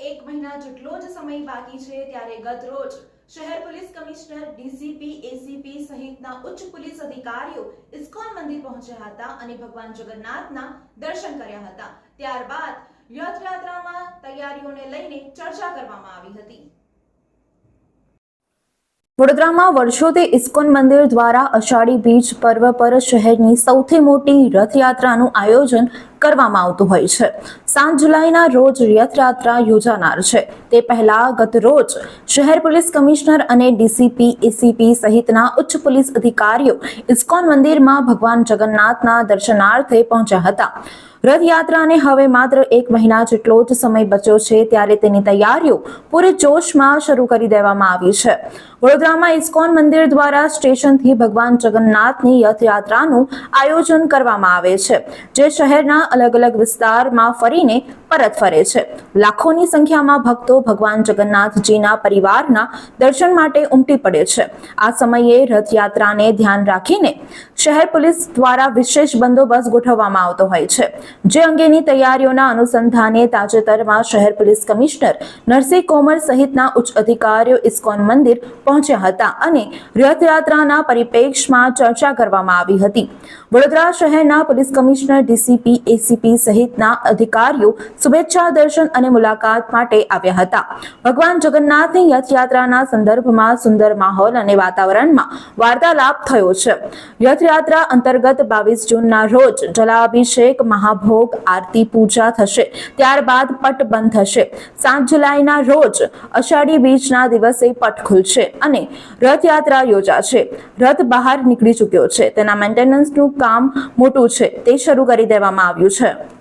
એક મહિના જેટલો જ સમય બાકી છે ત્યારે ગત રોજ શહેર પોલીસ કમિશનર, ડીસીપી, એસીપી સહિતના ઉચ્ચ પોલીસ અધિકારીઓ ઇસ્કોન મંદિર પહોંચ્યા હતા અને ભગવાન જગન્નાથના દર્શન કર્યા હતા. ત્યારબાદ રથયાત્રામાં તૈયારીઓને લઈને ચર્ચા કરવામાં આવી હતી. વડોદરામાં વર્ષોથી ઇસ્કોન મંદિર દ્વારા અષાઢી બીજ પર્વ પર શહેરની સૌથી મોટી રથયાત્રાનું આયોજન કરવામાં આવતું હોય છે. સાત જુલાઈના રોજ રથયાત્રા યોજાનાર છે. તે પહેલા ગત રોજ શહેર પોલીસ કમિશનર અને ડીસીપી, એસીપી સહિતના ઉચ્ચ પોલીસ અધિકારીઓ ઇસ્કોન મંદિરમાં ભગવાન જગન્નાથના દર્શનાર્થે પહોંચ્યા હતા. રથયાત્રાને હવે માત્ર એક મહિના જેટલો જ સમય બચ્યો છે ત્યારે તેની તૈયારીઓ પૂરે જોશમાં શરૂ કરી દેવામાં આવી છે. વડોદરામાં ઇસ્કોન મંદિર દ્વારા સ્ટેશનથી ભગવાન જગન્નાથની રથયાત્રાનું આયોજન કરવામાં આવે છે. જે શહેરના અલગ અલગ વિસ્તારમાં ફરીને પરત ફરે છે. લાખોની સંખ્યામાં ભક્તો ભગવાન જગન્નાથજીના પરિવારના દર્શન માટે ઉમટી પડે છે. આ સમયે રથયાત્રાને ધ્યાન રાખીને શહેર પોલીસ દ્વારા વિશેષ બંદોબસ્ત ગોઠવવામાં આવતો હોય છે. જે અંગેની તૈયારીઓના અનુસંધાને તાજેતરમાં શહેર પોલીસ કમિશનર નરસિંહ કોમર સહિતના ઉચ્ચ અધિકારીઓ ઇસ્કોન મંદિર પહોંચ્યા હતા અને રથયાત્રાના પરિપ્રેક્ષમાં ચર્ચા કરવામાં આવી હતી. વડોદરા શહેરના પોલીસ કમિશનર ડીસીપી, એસીપી સહિતના અધિકારીઓ શુભેચ્છા દર્શન અને મુલાકાત માટે આવ્યા હતા. ભગવાન જગન્નાથની રથયાત્રાના સંદર્ભમાં સુંદર માહોલ અને વાતાવરણમાં વાર્તાલાપ થયો છે. રથયાત્રા અંતર્ગત બાવીસ જૂનના રોજ જલાભિષેક, મહાભોગ, આરતી, પૂજા થશે. ત્યારબાદ પટ બંધ થશે. સાત જુલાઈના રોજ અષાઢી બીજના દિવસે પટ ખુલશે અને રથયાત્રા યોજાશે. રથ બહાર નીકળી ચૂક્યો છે. તેના મેન્ટેનન્સનું કામ મોટું છે. તે શરૂ કરી દેવામાં આવ્યું છે.